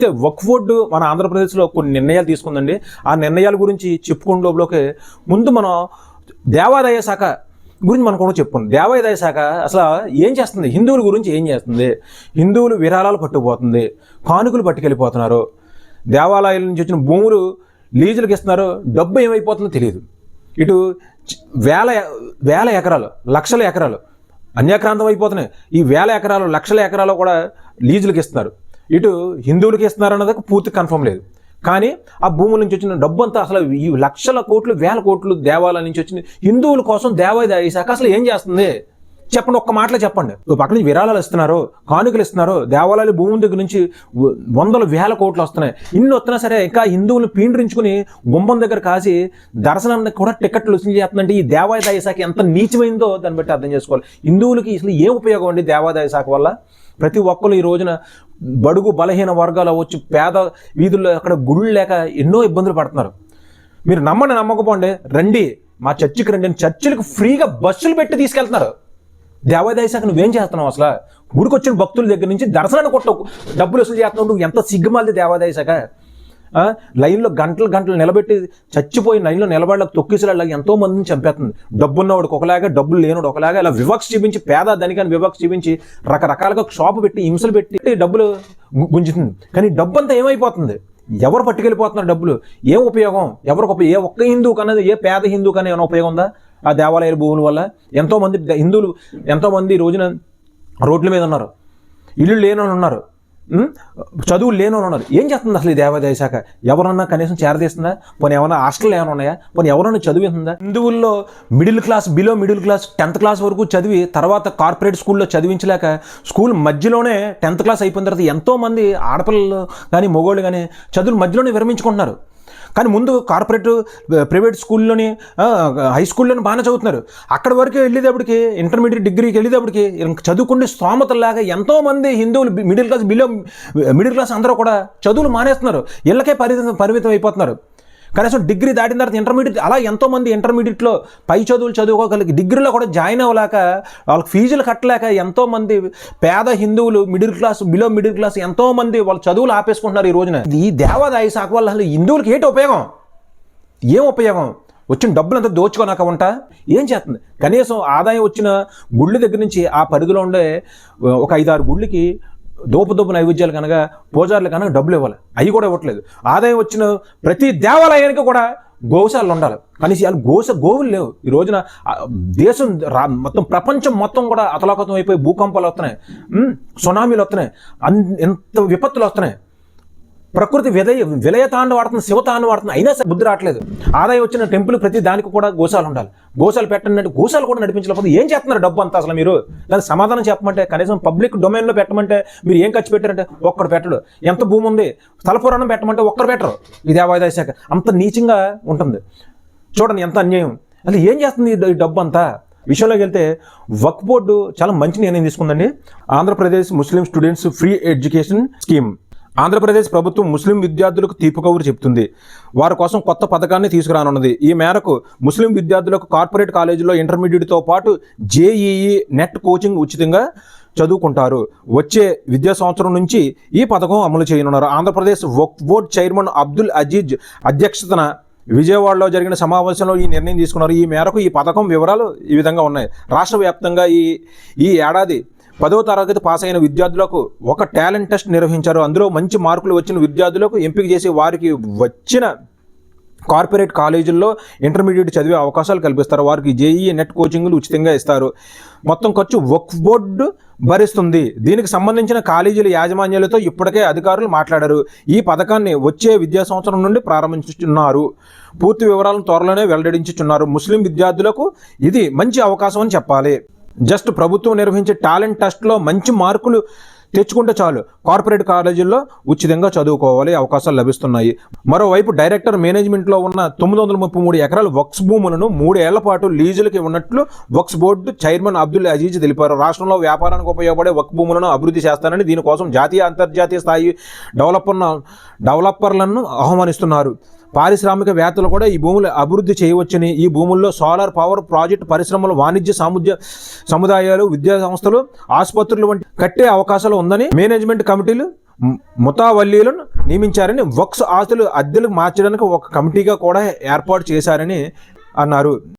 అయితే వక్ఫ్ బోర్డు మన ఆంధ్రప్రదేశ్లో కొన్ని నిర్ణయాలు తీసుకుందండి. ఆ నిర్ణయాల గురించి చెప్పుకునే లోపలికి ముందు మనం దేవాదాయ శాఖ గురించి మనం కూడా చెప్పుకున్నాం దేవాదాయ శాఖ అసలు ఏం చేస్తుంది? హిందువుల గురించి ఏం చేస్తుంది? హిందువులు విరాళాలు పట్టుకుపోతుంది కానుకలు పట్టుకెళ్ళిపోతున్నారు. దేవాలయాల నుంచి వచ్చిన భూములు లీజులకు ఇస్తున్నారు. డబ్బు ఏమైపోతుందో తెలియదు. ఇటు వేల వేల ఎకరాలు లక్షల ఎకరాలు అన్యాక్రాంతం అయిపోతున్నాయి. ఈ వేల ఎకరాలు లక్షల ఎకరాలు కూడా లీజులకు ఇస్తున్నారు. ఇటు హిందువులకి ఇస్తున్నారు అన్నది పూర్తి కన్ఫర్మ్ లేదు. కానీ ఆ భూముల నుంచి వచ్చిన డబ్బు అంతా అసలు ఈ లక్షల కోట్లు వేల కోట్లు దేవాలయాల నుంచి వచ్చిన హిందువుల కోసం దేవాదాయ శాఖ అసలు ఏం చేస్తుంది? చెప్పండి ఒక్క మాటలో చెప్పండి. ఓ పక్క నుంచి విరాళాలు ఇస్తున్నారు కానుకలు ఇస్తున్నారు. దేవాలయాలు భూమి దగ్గర నుంచి వందల వేల కోట్లు వస్తున్నాయి. ఇన్ని వస్తున్నా సరే ఇంకా హిందువులు పీండ్రించుకుని గుంభం దగ్గర కాసి దర్శనానికి కూడా టికెట్లు వసూలు చేస్తుందంటే ఈ దేవాదాయ శాఖ ఎంత నీచమైందో దాన్ని బట్టి అర్థం చేసుకోవాలి. హిందువులకి అసలు ఏం ఉపయోగం అండి దేవాదాయ శాఖ వల్ల? ప్రతి ఒక్కరు ఈ రోజున బడుగు బలహీన వర్గాలు అవ్వచ్చు పేద వీధుల్లో అక్కడ గుళ్ళు లేక ఎన్నో ఇబ్బందులు పడుతున్నారు. మీరు నమ్మని నమ్మకపోండి రండి. మా చర్చికి రండి చర్చిలకు ఫ్రీగా బస్సులు పెట్టి తీసుకెళ్తున్నారు. దేవాదాయ శాఖ నువ్వేం చేస్తున్నావు అసలు? గుడికి వచ్చిన భక్తుల దగ్గర నుంచి దర్శనాన్ని కొట్ట డబ్బులు వసూలు చేస్తున్నావు. నువ్వు ఎంత సిగ్గుమాలిది దేవాదాయ శాఖ? లైన్లో గంటలు గంటలు నిలబెట్టి చచ్చిపోయి లైన్లో నిలబడలేక తొక్కిసలాగా ఎంతో మందిని చంపేస్తుంది. డబ్బున్నవాడికి ఒకలాగా డబ్బులు లేనివాడు ఒకలాగా ఇలా వివక్ష చూపించి పేద ధనికాన్ని వివక్ష చూపించి రకరకాలుగా షాపు పెట్టి హింసలు పెట్టి డబ్బులు గుంజుతుంది. కానీ డబ్బు అంతా ఏమైపోతుంది? ఎవరు పట్టుకెళ్ళిపోతున్నారు డబ్బులు? ఏం ఉపయోగం? ఎవరికి ఉపయోగం? ఏ ఒక్క హిందువు కన్నది ఏ పేద హిందువు కన్నా ఏమైనా ఉపయోగం ఉందా? ఆ దేవాలయాల భూముల వల్ల ఎంతోమంది హిందువులు ఎంతోమంది ఈ రోజున రోడ్ల మీద ఉన్నారు. ఇల్లు లేని ఉన్నారు. చదువు లేని ఉన్నారు. ఏం చేస్తుంది అసలు ఈ దేవాదాయ శాఖ? ఎవరన్నా కనీసం చేరదీస్తుందా పోనీ ఏమైనా హాస్టల్ ఏమైనా ఉన్నాయా? పోనీ ఎవరైనా చదివిస్తుందా హిందువుల్లో middle class below middle class tenth class వరకు చదివి తర్వాత కార్పొరేట్ స్కూల్లో చదివించలేక స్కూల్ మధ్యలోనే టెన్త్ క్లాస్ అయిపోయిన తర్వాత ఎంతోమంది ఆడపిల్లలు కానీ మగోళ్ళు కానీ చదువులు మధ్యలోనే విరమించుకుంటున్నారు. కానీ ముందు కార్పొరేట్ ప్రైవేట్ స్కూల్లోని హై స్కూల్లోని బాగానే చదువుతున్నారు. అక్కడ వరకు వెళ్ళేటప్పటికి ఇంటర్మీడియట్ డిగ్రీకి వెళ్ళేటప్పటికి ఇంక చదువుకునే స్తోమతలాగా ఎంతోమంది హిందువులు middle class below middle class అందరూ కూడా చదువులు మానేస్తున్నారు. ఇళ్ళకే పరిమితం పరిమితం అయిపోతున్నారు. కనీసం డిగ్రీ దాటిన తర్వాత ఇంటర్మీడియట్ అలా ఎంతోమంది ఇంటర్మీడియట్లో పై చదువులు చదువుకోగలిగి డిగ్రీలో కూడా జాయిన్ అవ్వలేక వాళ్ళకి ఫీజులు కట్టలేక ఎంతోమంది పేద హిందువులు middle class below middle class ఎంతోమంది వాళ్ళ చదువులు ఆపేసుకుంటున్నారు ఈ రోజున. ఈ దేవాదాయ శాఖ వల్ల అసలు హిందువులకి ఏంటి ఉపయోగం? ఏం ఉపయోగం? వచ్చిన డబ్బులు అంతా దోచుకోనాక ఉంటా? ఏం చేస్తుంది? కనీసం ఆదాయం వచ్చిన గుళ్ళ దగ్గర నుంచి ఆ పరిధిలో ఉండే ఒక ఐదారు గుళ్ళకి దోపు నైవేద్యాలు కనుక పూజారులు కనుక డబ్బులు ఇవ్వాలి. అవి కూడా ఇవ్వట్లేదు. ఆదాయం వచ్చిన ప్రతి దేవాలయానికి కూడా గోశాలు ఉండాలి. కనీసం వాళ్ళు గోస గోవులు లేవు. ఈ రోజున దేశం రా మొత్తం ప్రపంచం మొత్తం కూడా అతలాకుతం అయిపోయి భూకంపాలు వస్తున్నాయి. సునామీలు వస్తున్నాయి. అన్ ఎంత విపత్తులు వస్తున్నాయి. ప్రకృతి విలయ విలయతాండ వాడుతుంది శివతాండ వాడుతుంది. అయినా సరే బుద్ధి రావట్లేదు. ఆదాయం వచ్చిన టెంపుల్ ప్రతి దానికి కూడా గోశాలు ఉండాలి. గోశాలు పెట్టండి అంటే గోశాలు కూడా నడిపించలేకపోతే ఏం చేస్తున్నారు డబ్బు అంతా అసలు మీరు? దానికి సమాధానం చెప్పమంటే కనీసం పబ్లిక్ డొమైన్లో పెట్టమంటే మీరు ఏం ఖర్చు పెట్టారంటే ఒక్కడు పెట్టడు. ఎంత భూమి ఉంది? తలపురాణం పెట్టమంటే ఒక్కరు పెట్టరు. ఈ దేవాదాయ శాఖ అంత నీచంగా ఉంటుంది. చూడండి ఎంత అన్యాయం. అసలు ఏం చేస్తుంది ఈ ఈ డబ్బు అంతా? విషయంలోకి వెళ్తే వక్ బోర్డు చాలా మంచి నిర్ణయం తీసుకుందండి. Andhra Pradesh Muslim students free education scheme. Andhra Pradesh ప్రభుత్వం ముస్లిం విద్యార్థులకు తీపు కబురు చెప్తుంది. వారి కోసం కొత్త పథకాన్ని తీసుకురానున్నది. ఈ మేరకు ముస్లిం విద్యార్థులకు కార్పొరేట్ కాలేజీలో ఇంటర్మీడియట్తో పాటు జేఈఈ నెట్ కోచింగ్ ఉచితంగా చదువుకుంటారు. వచ్చే విద్యా సంవత్సరం నుంచి ఈ పథకం అమలు చేయనున్నారు. ఆంధ్రప్రదేశ్ వక్ఫ్ బోర్డ్ చైర్మన్ అబ్దుల్ అజీజ్ అధ్యక్షతన విజయవాడలో జరిగిన సమావేశంలో ఈ నిర్ణయం తీసుకున్నారు. ఈ మేరకు ఈ పథకం వివరాలు ఈ విధంగా ఉన్నాయి. రాష్ట్ర వ్యాప్తంగా ఈ ఈ ఏడాది పదవ తరగతి పాస్ అయిన విద్యార్థులకు ఒక టాలెంట్ టెస్ట్ నిర్వహించారు. అందులో మంచి మార్కులు వచ్చిన విద్యార్థులకు ఎంపిక చేసి వారికి వచ్చిన కార్పొరేట్ కాలేజీల్లో ఇంటర్మీడియట్ చదివే అవకాశాలు కల్పిస్తారు. వారికి జేఈ నెట్ కోచింగ్లు ఉచితంగా ఇస్తారు. మొత్తం ఖర్చు వక్ఫ్ బోర్డు భరిస్తుంది. దీనికి సంబంధించిన కాలేజీల యాజమాన్యాలతో ఇప్పటికే అధికారులు మాట్లాడారు. ఈ పథకాన్ని వచ్చే విద్యా సంవత్సరం నుండి ప్రారంభించుతున్నారు పూర్తి వివరాలను త్వరలోనే వెల్లడించుచున్నారు. ముస్లిం విద్యార్థులకు ఇది మంచి అవకాశం అని చెప్పాలి. జస్ట్ ప్రభుత్వం నిర్వహించే టాలెంట్ టెస్ట్లో మంచి మార్కులు తెచ్చుకుంటే చాలు. కార్పొరేట్ కాలేజీల్లో ఉచితంగా చదువుకోవాలి అవకాశాలు లభిస్తున్నాయి. మరోవైపు డైరెక్టర్ మేనేజ్మెంట్లో ఉన్న తొమ్మిది వందల ముప్పై మూడు ఎకరాల వక్స్ భూములను మూడేళ్ళ పాటు లీజులకి ఉన్నట్లు వక్స్ బోర్డు చైర్మన్ అబ్దుల్ అజీజ్ తెలిపారు. రాష్ట్రంలో వ్యాపారానికి ఉపయోగపడే వక్ భూములను అభివృద్ధి చేస్తానని దీనికోసం జాతీయ అంతర్జాతీయ స్థాయి డెవలపర్ డెవలపర్లను ఆహ్వానిస్తున్నారు. పారిశ్రామికవేత్తలు కూడా ఈ భూములు అభివృద్ధి చేయవచ్చని ఈ భూముల్లో సోలార్ పవర్ ప్రాజెక్ట్ పరిశ్రమలు వాణిజ్య సాముద్య సముదాయాలు విద్యా సంస్థలు ఆసుపత్రులు వంటి కట్టే అవకాశాలు ఉందని మేనేజ్మెంట్ కమిటీలు ముతావల్లీలను నియమించారని వక్స్ ఆస్తులు అద్దెలకు మార్చడానికి ఒక కమిటీగా కూడా ఏర్పాటు చేశారని అన్నారు.